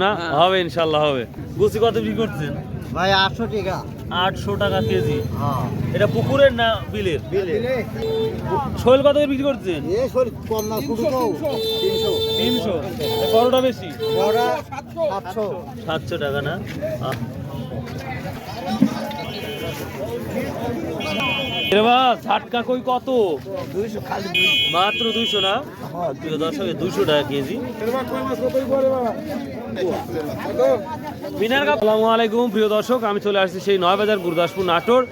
না? হবে ইনশাল্লাহ হবে। গুছি কত বিক্রি করছেন ভাই আটশো টাকা। আটশো টাকা কেজি। হ্যাঁ। এটা পুকুরের না বিলের? শৈল কত করে বিক্রি করছেন তিনশো তিনশো। বড়টা বেশি? বড় সাতশো। সাতশো। টাকা না? ঝাটকা কই কত? মাত্র দুইশো না? প্রিয় দর্শক দুইশো টাকা কেজি। মিনার আসসালামু আলাইকুম প্রিয় দর্শক আমি চলে আসছি সেই নয়বাজার গুরদাসপুর নাটোর।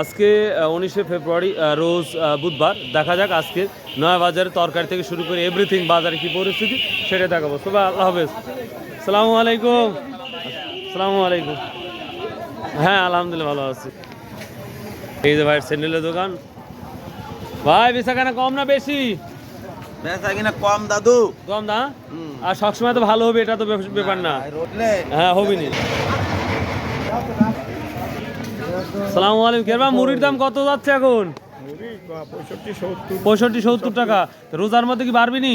আজকে উনিশে ফেব্রুয়ারি রোজ বুধবার। দেখা যাক আজকে নয়বাজারের তরকারি থেকে শুরু করে এভরিথিং বাজারে কি পরিস্থিতি সেটা দেখাবো। সবাই আল্লাহ হাফেজ। সালামু আলাইকুম। সালামু আলাইকুম। হ্যাঁ আলহামদুলিল্লাহ ভালো আছি। এই যে ভাই স্যান্ডেলের দোকান। ভাই বেচাকেনা কম না বেশি? বেচা কিনা কম দাদু। কম না? আর সবসময় তো ভালো হবে এটা তো ব্যাপার না। হ্যাঁ হবি নি সালামু আলাইকুম। কেরবা মুড়ির দাম কত যাচ্ছে এখন? পঁয়ষট্টি সত্তর টাকা। রোজার মধ্যে কি বাড়বি নি?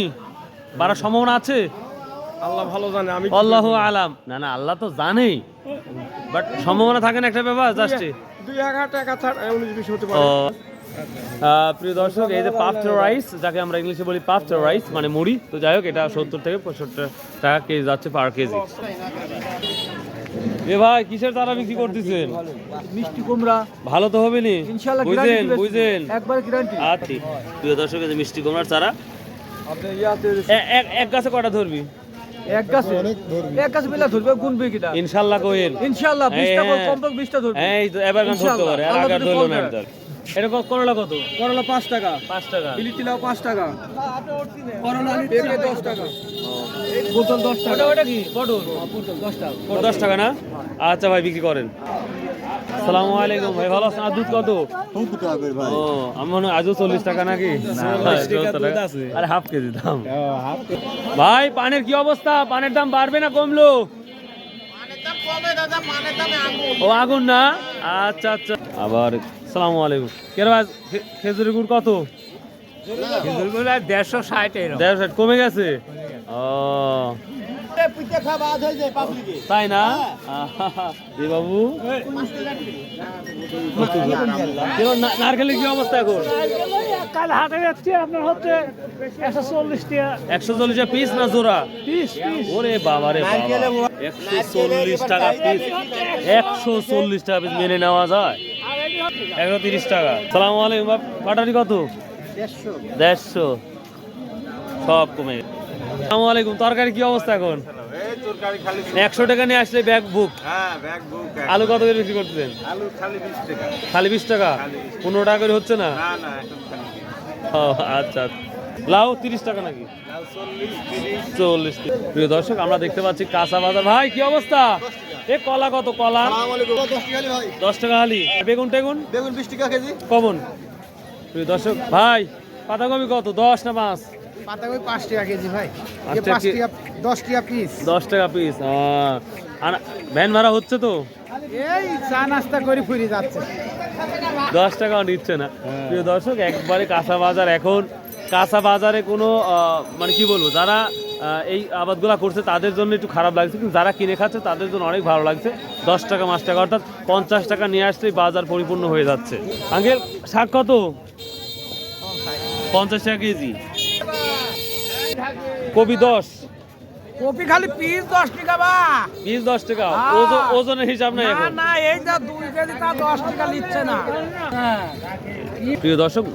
বাড়ার সম্ভাবনা আছে? আল্লাহ ভালো জানে আমি আল্লাহ আলাম। না না আল্লাহ তো জানেই। বাট সম্ভাবনা থাকে না একটা ব্যাপার জাস্ট দুই হাজার টাকা ছাড় উনিশ বিশ হতে পারে। প্রিয় দর্শক এই যে পাফ রাইস যাকে আমরা ইংলিশে বলি পাফ রাইস মানে মুড়ি তো যাই হোক এটা সত্তর থেকে পঁয়ষট্টি টাকা কেজি যাচ্ছে পার কেজি। এ ভাই কিসের তারা বিক্রি করতেছেন? মিষ্টি কুমড়া। ভালো তো হবে নি বুঝলেন বুঝলেন একবার গ্যারান্টি আচ্ছা প্রিয় দর্শক এই যে মিষ্টি কুমড়ার চারা। এক গাছে কটা ধরবি? এক গাছে এক গাছে মিলা ধরবে গুনবে কিটা ইনশাআল্লাহ ইনশাআল্লাহ হ্যাঁ। ধরবে। এই তো এবার গান ধরতে পারে আর ধরলো না এটা করলা কত? করলা 5 টাকা। 5 টাকা। বিলিতিলাও 5 টাকা। করলা পেঁপে দশ টাকা। বোতল দশ টাকা। ওটা কি? পটল? পটল 10 টাকা। পটল দশ টাকা না? আচ্ছা ভাই বিক্রি করেন। সালামু আলাইকুম। ভাই ভালো আছেন? আর দুধ কত? ভাই ও মনে হয় আজও চল্লিশ টাকা নাকি? আরে হাফ কেজি দাম। ভাই পানের কি অবস্থা? পানের দাম বাড়বে না কমলো? ও আগুন না? আচ্ছা আচ্ছা। আবার সালামু আলাইকুম। খে- খেজুরি গুড় কত দেড়শো ষাট দেড় ষাট কমে গেছে। ও তাই না? এ বাবু। নারকেলের কি অবস্থা এখন? কাল হাটে যাচ্ছি আপনার হচ্ছে একশো চল্লিশ টাকা একশো চল্লিশ পিস না জোড়া? পিস পিস ওরে বাবা রে একশো চল্লিশ টাকা পিস একশো চল্লিশ টাকা পিস মেনে নেওয়া যায়। একশো তিরিশ টাকা। সালাম আলাইকুম বাপ। পাটারি কত? দেড়শো। দেড়শো। সব কমে গেছে। আসসালামু আলাইকুম তরকারি কি অবস্থা এখন? একশো টাকা নিয়ে আসলে ব্যাগ বুক। হ্যাঁ আলু কত করে বিক্রি করতেছেন? খালি বিশ টাকা। পনেরো টাকা করে হচ্ছে না? ও, আচ্ছা লাউ তিরিশ টাকা নাকি? চল্লিশ প্রিয় দর্শক আমরা দেখতে পাচ্ছি কাঁচা বাজার। ভাই কি অবস্থা? এ কলা কত? কলা? দশ টাকা দশ টাকা হালি বেগুন টেগুন? বেগুন বিশ টাকা কেজি। কমন। প্রিয় দর্শক ভাই পাতাকপি কত? দশ না পাঁচ? পাতাকপি পাঁচ টাকা কেজি ভাই। পাঁচ টাকা দশ টাকা পিস দশ টাকা পিস ভ্যান ভাড়া হচ্ছে তো? এই চা নাস্তা করে ফিরে যাচ্ছে। দশ টাকাও নিচ্ছে না। প্রিয় দর্শক একবারে কাঁচা বাজার এখন। কাঁচা বাজারে কোনো মানে কি বলব যারা এই আবাদগুলা করছে তাদের জন্য একটু খারাপ লাগছে। কিন্তু যারা কিনে খাচ্ছে তাদের জন্য অনেক ভালো লাগছে। দশ টাকা পাঁচ টাকা অর্থাৎ পঞ্চাশ টাকা নিয়ে আসলেই বাজার পরিপূর্ণ হয়ে যাচ্ছে। আঙ্কেল শাক কত? পঞ্চাশ টাকা কেজি। কবি দশ। কপি খালি পিস দশ টাকা বা। পিস দশ টাকা। হ্যাঁ। ওজন- ওজনের হিসাব নাই না এখন। না এই যা দুই কেজি তা দশ টাকা নিচ্ছে না। হ্যাঁ। প্রিয় দর্শক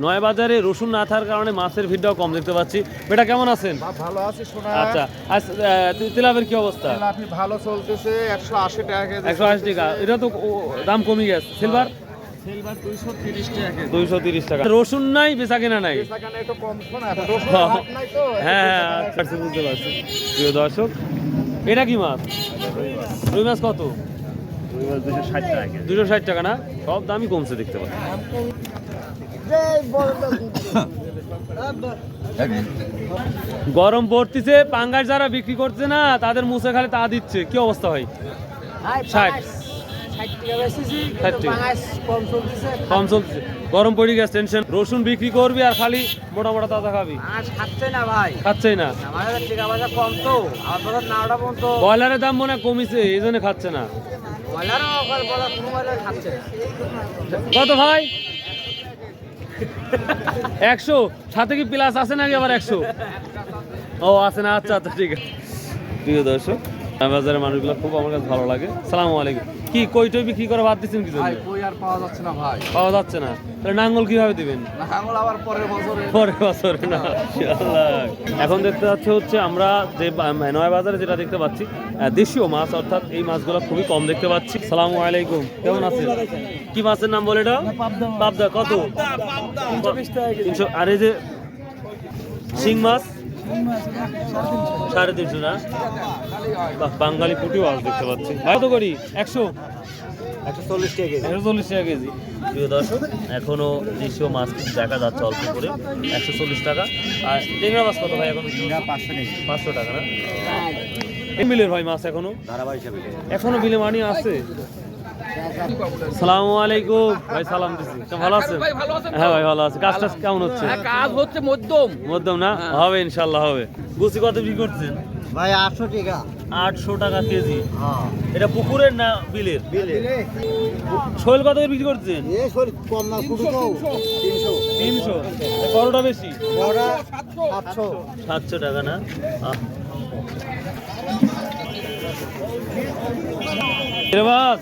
নয় বাজারে রসুন না থাকার কারণে মাছের ভিড়টাও কম দেখতে পাচ্ছি। বেটা কেমন আছেন? ভালো আছে সোনা। আচ্ছা আহ, তেলাপের কি অবস্থা? আপনি ভালো চলতেছে একশো আশি টাকা একশো আশি টাকা। এটা তো দাম কমে গেছে। সিলভার? সিলভার দুইশো তিরিশ টাকা রসুন নাই বেচা কেনা নাই। সেখানে একটু কম শোনা রসুন হ্যাঁ। হাট নাই তো। হ্যাঁ হ্যাঁ আচ্ছা, আচ্ছা, বুঝতে পারছি। প্রিয় দর্শক এটা কি মাছ? রুই মাছ কত? দুশো ষাট টাকা দুশো ষাট টাকা না? সব দামই কমছে দেখতে পাচ্ছি। গরম পড়তিছে পাঙ্গাস যারা বিক্রি করছে না তাদের মুছে খালি তা দিচ্ছে। কি অবস্থা হয়? ষাট। কম চলতেছে। চলছে গরম পড়ে গেছে টেনশন রসুন বিক্রি করবি আর খালি মোটা মোটা তাজা খাবি। খাচ্ছে না ভাই। খাচ্ছেই না। কম তো ব্রয়লারের দাম মনে হয় কমিছে এই জন্য খাচ্ছে না। বলারও বলার কোনো বলার খাচ্ছে না। কত ভাই? একশো? সাথে কি প্লাস আছে নাকি আবার একশো? ও আছে না আচ্ছা আচ্ছা ঠিক আছে। প্রিয় দর্শক বাজারের মানুষগুলো খুব আমার কাছে ভালো লাগে। সালাম আলাইকুম। কি কই টই বিক্রি করে বাদ দিচ্ছেন কি ভাই কই আর পাওয়া যাচ্ছে না ভাই। পাওয়া যাচ্ছে না। তাহলে নাঙ্গল কীভাবে দিবেন? নাঙ্গল আবার পরের বছরে। পরের বছর না ইনশাআল্লাহ। এখন দেখতে পাচ্ছি হচ্ছে আমরা যে নয় বাজারে যেটা দেখতে পাচ্ছি দেশীয় মাছ অর্থাৎ এই মাছগুলো খুবই কম দেখতে পাচ্ছি। সালাম আলাইকুম কেমন আছেন? কি মাছের নাম বলে এটা? পাবদা কত? তিনশো আর এই যে শিং মাছ? সাড়ে তিনশো না? বাহ, বাঙালি পুঁটি মাছ দেখতে পাচ্ছি। কত করি? একশো? একশো চল্লিশ টাকা কেজি। একশো চল্লিশ টাকা কেজি। প্রিয় দর্শক এখনও দেশীয় মাছ দেখা যাচ্ছে অল্প করে। একশো চল্লিশ টাকা। আর টেংরা মাছ কত ভাই এখন? পাঁচশো টাকা পাঁচশো টাকা না? মিলের ভাই মাছ এখনও? ধারাবাহিক এখনও বিলে মানি আছে সালামু আলাইকুম। ভাই সালাম দিছি। ভালো আছেন? হ্যাঁ ভাই ভালো আছে। কাজ টাজ কেমন হচ্ছে? কাজ হচ্ছে মধ্যম। মধ্যম না? হবে ইনশাল্লাহ হবে। গুছি কত বিক্রি করছেন? ভাই আটশো টাকা। আটশো টাকা কেজি। হ্যাঁ। এটা পুকুরের না বিলের? শৈল কত করে বিক্রি করছেন? তিনশো বড়টা বেশি? সাতশো। টাকা না?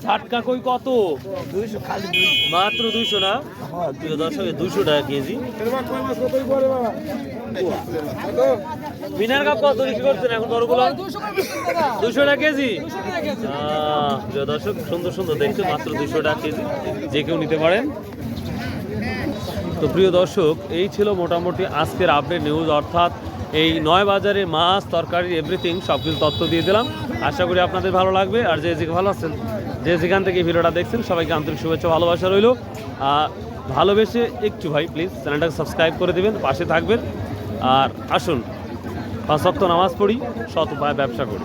ঝাটকা কই কত? মাত্র দুইশো না? প্রিয় দর্শক দুইশো টাকা কেজি। মিনার কাপ কত? বিক্রি করছেন এখন বড়গুলো? দুশো টাকা কেজি? প্রিয় দর্শক সুন্দর সুন্দর দেখতে মাত্র দুশো টাকা কেজি। যে কেউ নিতে পারেন। তো প্রিয় দর্শক এই ছিল মোটামুটি আজকের আপডেট নিউজ অর্থাৎ এই নয় বাজারে মাছ, তরকারি এভরিথিং সব কিছু তথ্য দিয়ে দিলাম। আশা করি আপনাদের ভালো লাগবে। আর যে যেখানে ভালো আছেন, যে যেখান থেকে ভিডিওটা দেখছেন, সবাইকে আন্তরিক শুভেচ্ছা ভালোবাসা রইল। ভালোবেসে একটু ভাই প্লিজ চ্যানেলটাকে সাবস্ক্রাইব করে দেবেন, পাশে থাকবেন। আর আসুন, পাঁচ সপ্তাহ নামাজ পড়ি, সৎ উপায় ব্যবসা করি।